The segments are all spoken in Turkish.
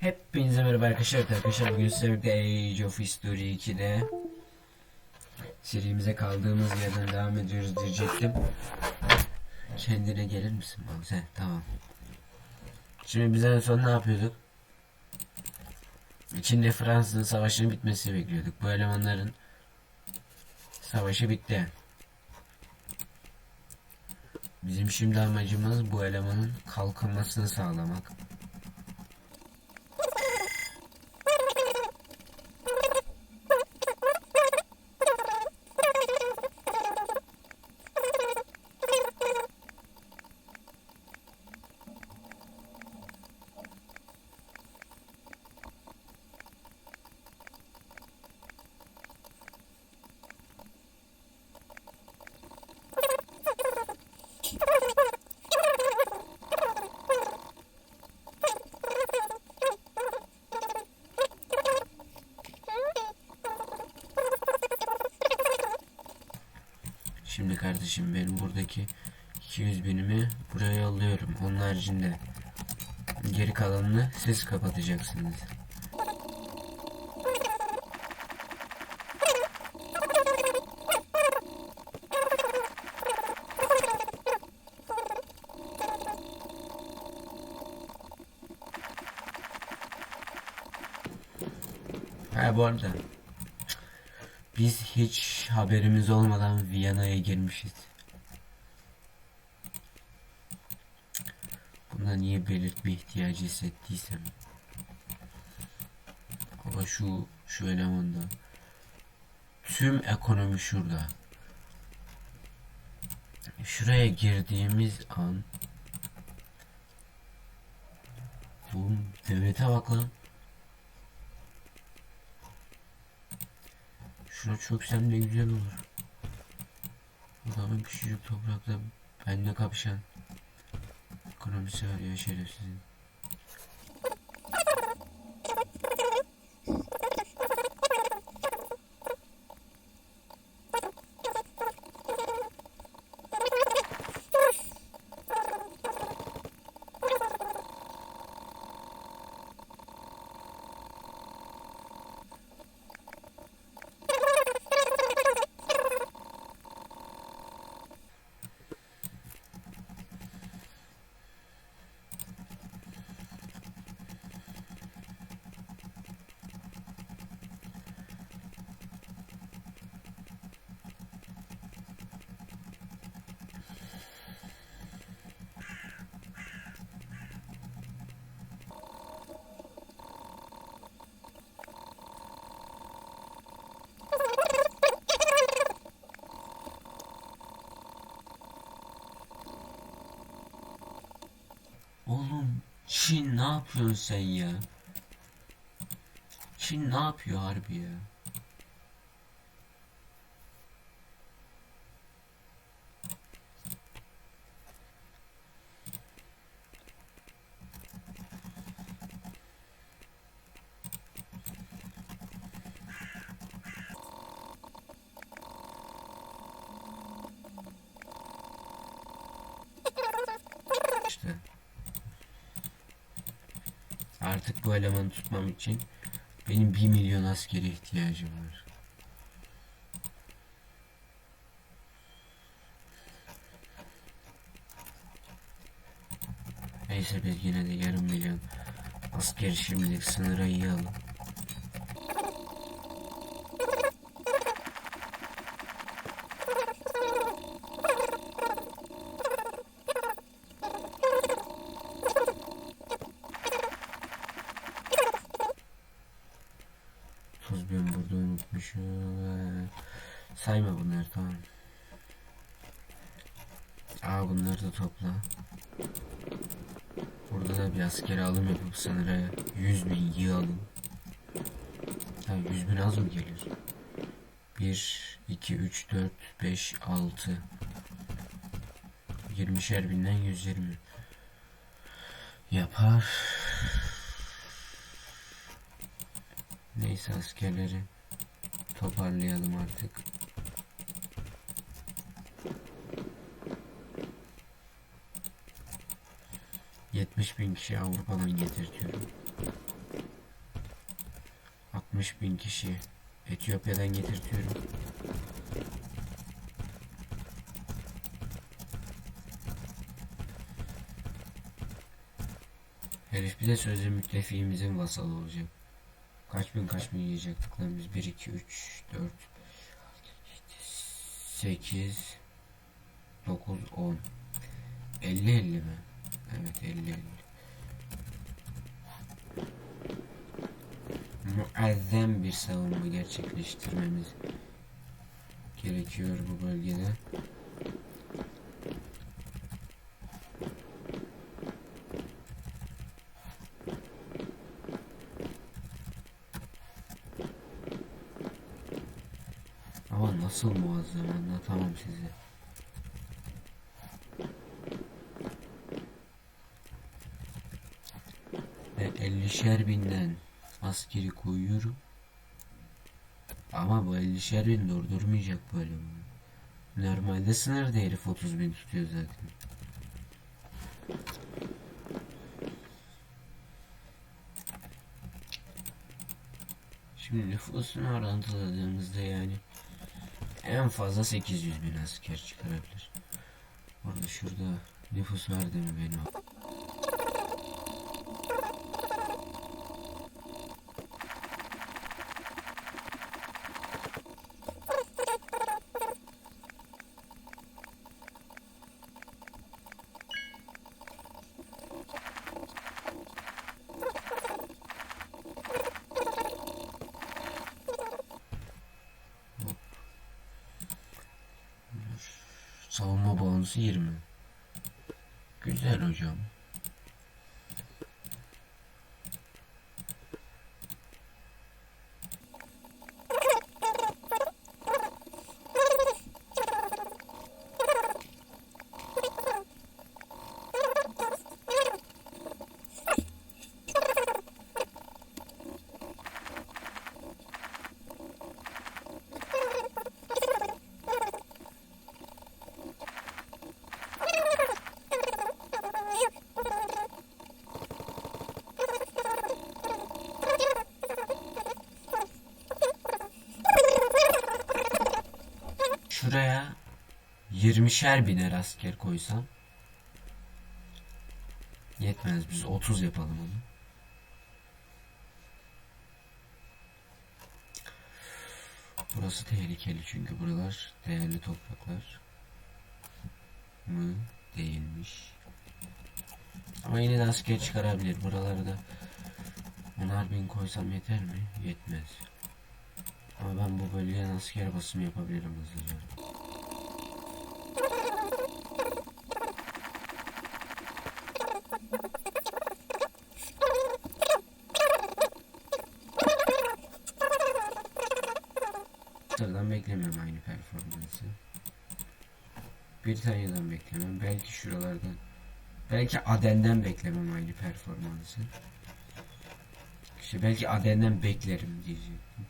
Hepinize merhaba arkadaşlar. Arkadaşlar bugün birlikte Age of History 2'de serimize kaldığımız yerden devam ediyoruz diyecektim. Kendine gelir misin Bak sen tamam. Şimdi biz en son ne yapıyorduk? Çin'le Fransa'nın savaşının bitmesini bekliyorduk. Bu elemanların savaşı bitti. Bizim şimdi amacımız bu elemanın kalkınmasını sağlamak. Şimdi kardeşim benim buradaki 200 binimi buraya yolluyorum. Onun haricinde geri kalanını siz kapatacaksınız. Ha bu arada biz hiç haberimiz olmadan Viyana'ya girmişiz. Buna niye belirtme ihtiyacı hissettiysem. Ama şu şu elemanda tüm ekonomi şurada. Şuraya girdiğimiz an bu devlete bak lan. Şuna çöksem ne güzel olur. Adamın küçücük toprakta benimle kapışan ekonomisi var ya şerefsizin. Oğlum Çin ne yapıyorsun sen ya? Çin ne yapıyor harbi ya? Artık bu elemanı tutmam için benim 1 milyon askere ihtiyacım var. Neyse biz yine de yarım milyon asker şimdilik sınıra yığalım. Tuz ben burada unutmuşum. Sayma bunları tamam. Aa bunları da topla. Burada da bir askeri alım yapıp sınıra 100 bin yığalım. Ha 100 bin az mı geliyor? 1, 2, 3, 4, 5, 6 20'şer binden 120 yapar. Neyse askerleri toparlayalım artık. 70 bin kişi Avrupa'dan getirtiyorum. 60 bin kişi Etiyopya'dan getirtiyorum. Herif bir de sözlü müttefiğimizin vasalı olacak. Kaç bin kaç bin yiyecektik lan biz? 1, 2, 3, 4, 8, 9, 10. 50 50 mi? Evet 50 50. Muazzam bir savunma gerçekleştirmemiz gerekiyor bu bölgede. Ama nasıl muazzam anlatamam size. 50'şer binden askeri koyuyorum. Ama bu 50'şer bin durdurmayacak böyle. Normalde sınırda herif 30 bin tutuyor zaten. Şimdi nüfusunu orantıladığımızda yani en fazla 800 bin asker çıkarabilir. Orada şurada nüfus verdi mi benim? Bonusu 20. Güzel hocam. 20'şer biner asker koysam yetmez biz 30 yapalım onu. Burası tehlikeli çünkü buralar değerli topraklar mı değilmiş. Ama yine de asker çıkarabilir. Buralarda onar bin koysam yeter mi? Yetmez. Ama ben bu bölgeye asker basımı yapabilirim hızlıca. Sıradan beklemem aynı performansı. Britanya'dan beklemem. Belki şuralardan. Belki Aden'den beklemem aynı performansı. İşte belki Aden'den beklerim diyecektim.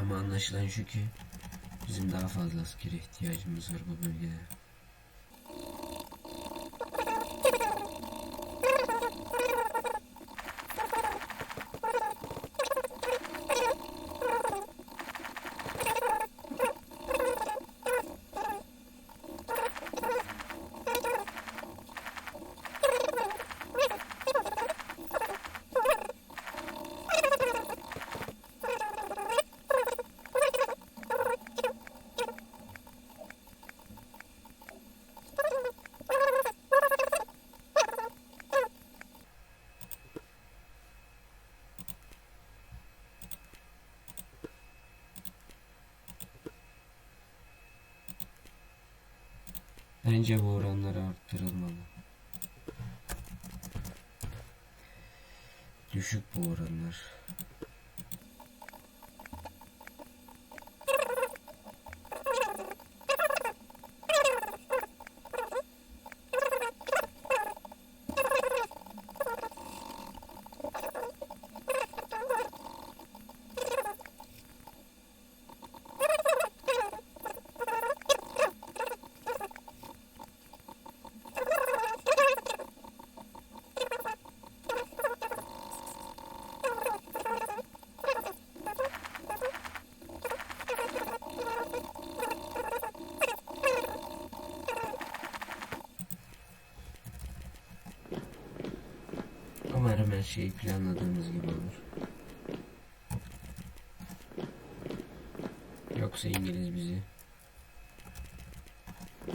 Ama anlaşılan şu ki bizim daha fazla askere ihtiyacımız var bu bölgede. Bence bu oranlar arttırılmalı. Düşük bu oranlar. Umarım her şey planladığımız gibi olur. Yoksa İngiliz bizi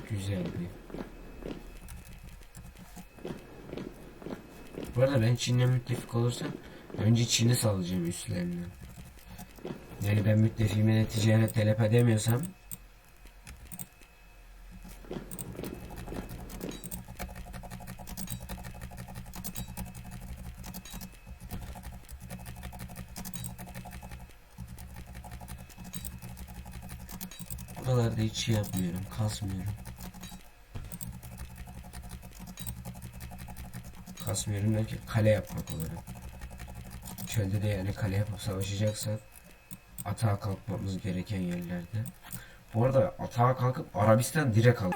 güzel bir Bu arada ben Çin'le müttefik olursam önce Çin'i salacağım üstlerine. Yani ben müttefiğime ticaret talep edemiyorsam Buralarda hiç şey yapmıyorum, kasmıyorum. Kasmıyorum derken kale yapmak olarak. Çölde de yani kale yapıp savaşacaksak atağa kalkmamız gereken yerlerde. Bu arada atağa kalkıp Arabistan direkt al.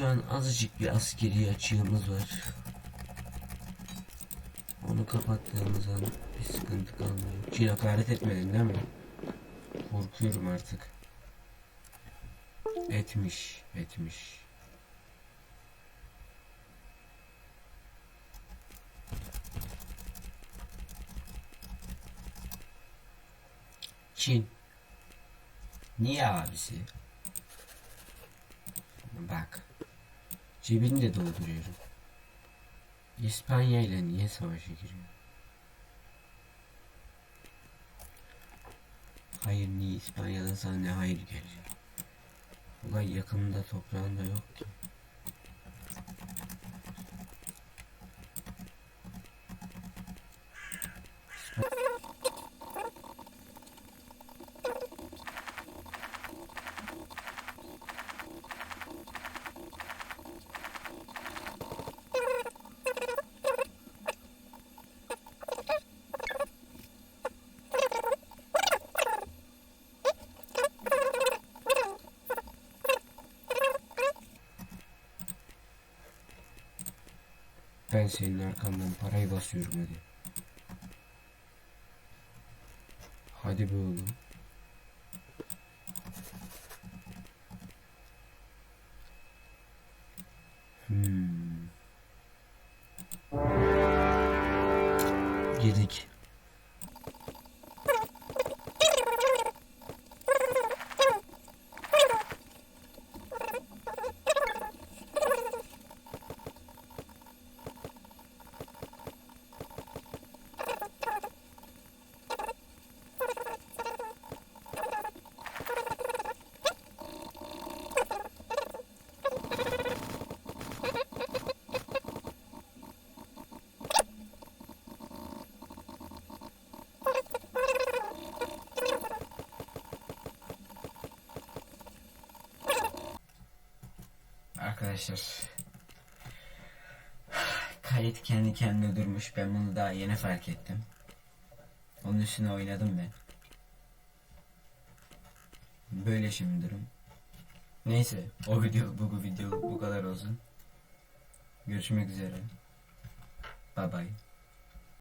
Şu an azıcık bir askeri açığımız var. Onu kapattığımız an bir sıkıntı kalmıyor. Çin hakaret etmedin değil mi? Korkuyorum artık. Etmiş, etmiş. Çin. Niye abisi? Bak. Cebini de dolduruyorum. İspanya ile niye savaşa giriyor? Hayır niye İspanya'dan sana ne hayır gelecek? Ulan yakınında toprağında yok ki. Ben senin arkandan parayı basıyorum hadi. Hadi be oğlum. Arkadaşlar kayıt kendi kendine durmuş. Ben bunu daha yeni fark ettim. Onun üstüne oynadım ben. Böyle şimdi durum. Neyse o video bu, video bu kadar olsun. Görüşmek üzere. Bye bye.